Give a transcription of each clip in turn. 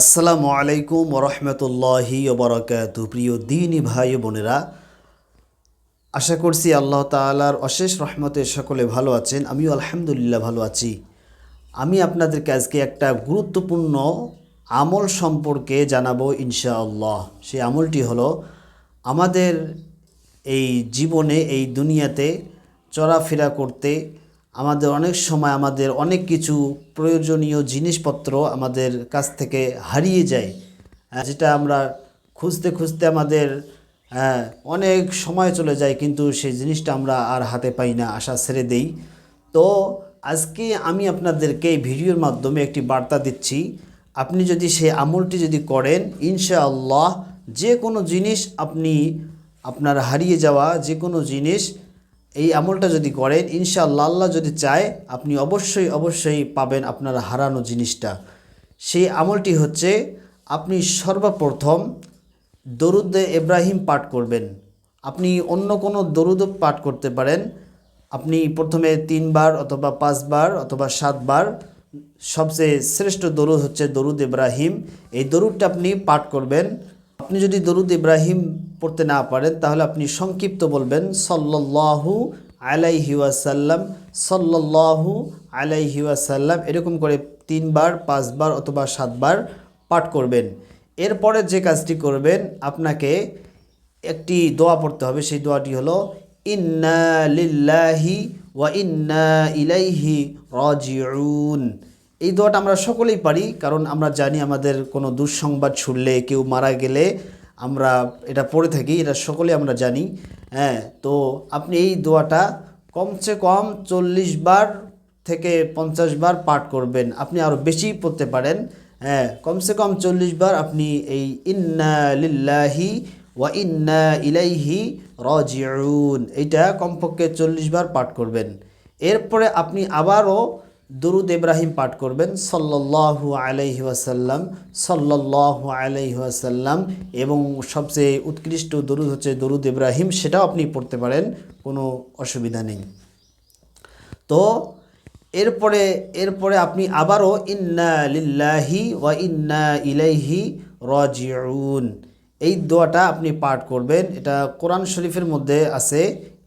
আসসালামু আলাইকুম ওরহমতুল্লাহি ওবরাকাতু। প্রিয় দিনী ভাই বোনেরা, আশা করছি আল্লাহ তাআলার অশেষ রহমতে সকলে ভালো আছেন, আমিও আলহামদুলিল্লাহ ভালো আছি। আমি আপনাদেরকে আজকে একটা গুরুত্বপূর্ণ আমল সম্পর্কে জানাব ইনশাআল্লাহ। সেই আমলটি হলো, আমাদের এই জীবনে, এই দুনিয়াতে চলাফেরা করতে আমাদের অনেক সময় আমাদের অনেক কিছু প্রয়োজনীয় জিনিসপত্র আমাদের কাছ থেকে হারিয়ে যায় যেটা আমরা খুঁজতে খুঁজতে আমাদের অনেক সময় চলে যায়, কিন্তু সেই জিনিসটা আমরা আর হাতে পাই না, আশা ছেড়ে দেই। তো আজকে আমি আপনাদেরকে এই ভিডিওর মাধ্যমে একটি বার্তা দিচ্ছি, আপনি যদি সেই আমলটি যদি করেন, ইনশাআল্লাহ যে কোনো জিনিস আপনি আপনার হারিয়ে যাওয়া যে কোনো জিনিস এই আমলটা যদি করেন, ইনশাআল্লাহ আল্লাহ যদি চায়, আপনি অবশ্যই অবশ্যই পাবেন আপনার হারানো জিনিসটা। সেই আমলটি হচ্ছে, আপনি সর্বপ্রথম দরুদ ইব্রাহিম পাঠ করবেন। আপনি অন্য কোনো দরুদ পাঠ করতে পারেন। আপনি প্রথমে তিনবার অথবা পাঁচবার অথবা সাতবার, সবচেয়ে শ্রেষ্ঠ দরুদ হচ্ছে দরুদ ইব্রাহিম। এই দরুদটা আপনি পাঠ করবেন। আপনি যদি দরুদ ইব্রাহিম পড়তে না পারেন, তাহলে আপনি সংক্ষিপ্ত বলবেন, সল্লাল্লাহু আলাইহি ওয়াসাল্লাম, সল্লাল্লাহু আলাইহি ওয়াসাল্লাম, এরকম করে তিনবার, পাঁচবার অথবা সাতবার পাঠ করবেন। এরপরে যে কাজটি করবেন, আপনাকে একটি দোয়া পড়তে হবে, সেই দোয়াটি হলো, ইন্না লিল্লাহি ওয়া ইন্না ইলাইহি রাজিউন। এই দোয়াটা আমরা সকলেই পারি, কারণ আমরা জানি আমাদের কোনো দুঃসংবাদ ছুড়লে কেউ মারা গেলে আমরা এটা পড়ে থাকি, এটা সকলে আমরা জানি। হ্যাঁ তো আপনি এই দোয়াটা কমসে কম চল্লিশ বার থেকে পঞ্চাশ বার পাঠ করবেন, আপনি আরও বেশি পড়তে পারেন। হ্যাঁ কমসে কম চল্লিশ বার আপনি এই ইন্না লিল্লাহি ওয়া ইন্না ইলাইহি রাজিউন, এইটা কমপক্ষে চল্লিশ বার পাঠ করবেন। এরপরে আপনি আবারও দরুদ ইব্রাহিম পাঠ করবেন, সল্লাল্লাহু আলাইহি ওয়াসাল্লাম, সল্লাল্লাহু আলাইহি ওয়াসাল্লাম, এবং সবচেয়ে উৎকৃষ্ট দরুদ হচ্ছে দরুদ ইব্রাহিম, সেটাও আপনি পড়তে পারেন, কোনো অসুবিধা নেই। তো এরপরে এরপরে আপনি আবারও, ইন্না লিল্লাহি ওয়া ইন্না ইলাইহি রাজিউন। এই দোয়াটা আপনি পাঠ করবেন। এটা কোরআন শরীফের মধ্যে আছে,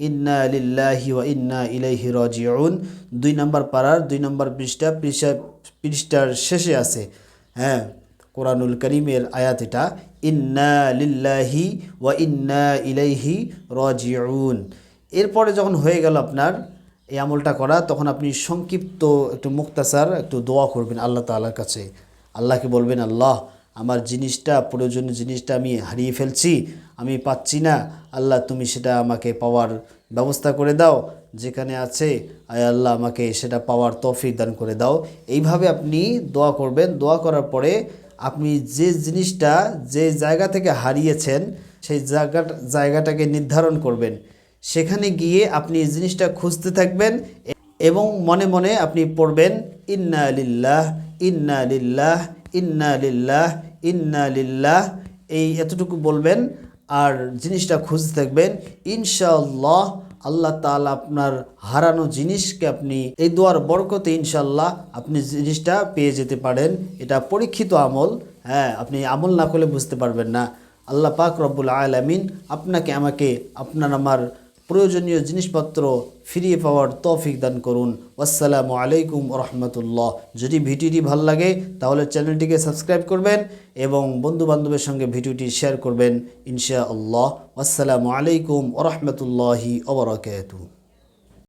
ইন্না লিল্লাহি ওয়া ইন্না ইলাইহি রাজিউন। দুই নম্বর পাড়ার, দুই নম্বর পৃষ্ঠা পৃষ্ঠা, পৃষ্ঠার শেষে আছে। হ্যাঁ কোরআনুল করিমের আয়াত এটা, ইন্না লিল্লাহি ওয়া ইন্না ইলাইহি রাজিউন। এরপরে যখন হয়ে গেল আপনার এই আমলটা করা, তখন আপনি সংক্ষিপ্ত একটু মুক্তাসার একটু দোয়া করবেন আল্লাহ তাআলার কাছে। আল্লাহকে বলবেন, আল্লাহ আমার জিনিসটা, প্রয়োজনীয় জিনিসটা আমি হারিয়ে ফেলছি, আমি পাচ্ছি না। আল্লাহ, তুমি সেটা আমাকে পাওয়ার ব্যবস্থা করে দাও। যেখানে আছে, আয় আল্লাহ, আমাকে সেটা পাওয়ার তৌফিক দান করে দাও। এইভাবে আপনি দোয়া করবেন। দোয়া করার পরে আপনি যে জিনিসটা, যে জায়গা থেকে হারিয়েছেন, সেই জায়গা, জায়গাটাকে নির্ধারণ করবেন। সেখানে গিয়ে আপনি জিনিসটা খুঁজতে থাকবেন এবং মনে মনে আপনি পড়বেন, ইন্না আলিল্লাহ ইন্না লিল্লাহ ইন্না লিল্লাহ ইন্না লিল্লাহ এই এতটুকু বলবেন। আর জিনিসটা খুঁজতে থাকবেন, ইনশাআল্লাহ, আল্লাহ তাআলা আপনার হারানো জিনিসকে আপনি, এই দোয়ার বরকতে ইনশাল্লাহ আপনি জিনিসটা পেয়ে যেতে পারেন। এটা পরীক্ষিত আমল। হ্যাঁ আপনি আমল না করলে বুঝতে পারবেন না। আল্লাহ পাক রব্বুল আলামিন আপনাকে, আমাকে, আপনার আমার প্রয়োজনীয় জিনিসপত্র ফিরিয়ে পাওয়ার তৌফিক দান করুন। আসসালামু আলাইকুম রহমতুল্লাহ। যদি ভিডিওটি ভালো লাগে, তাহলে চ্যানেলটিকে সাবস্ক্রাইব করবেন এবং বন্ধুবান্ধবের সঙ্গে ভিডিওটি শেয়ার করবেন। ইনশাআল্লাহ। আসসালামু আলাইকুম রহমতুল্লাহি ওবরাকাতু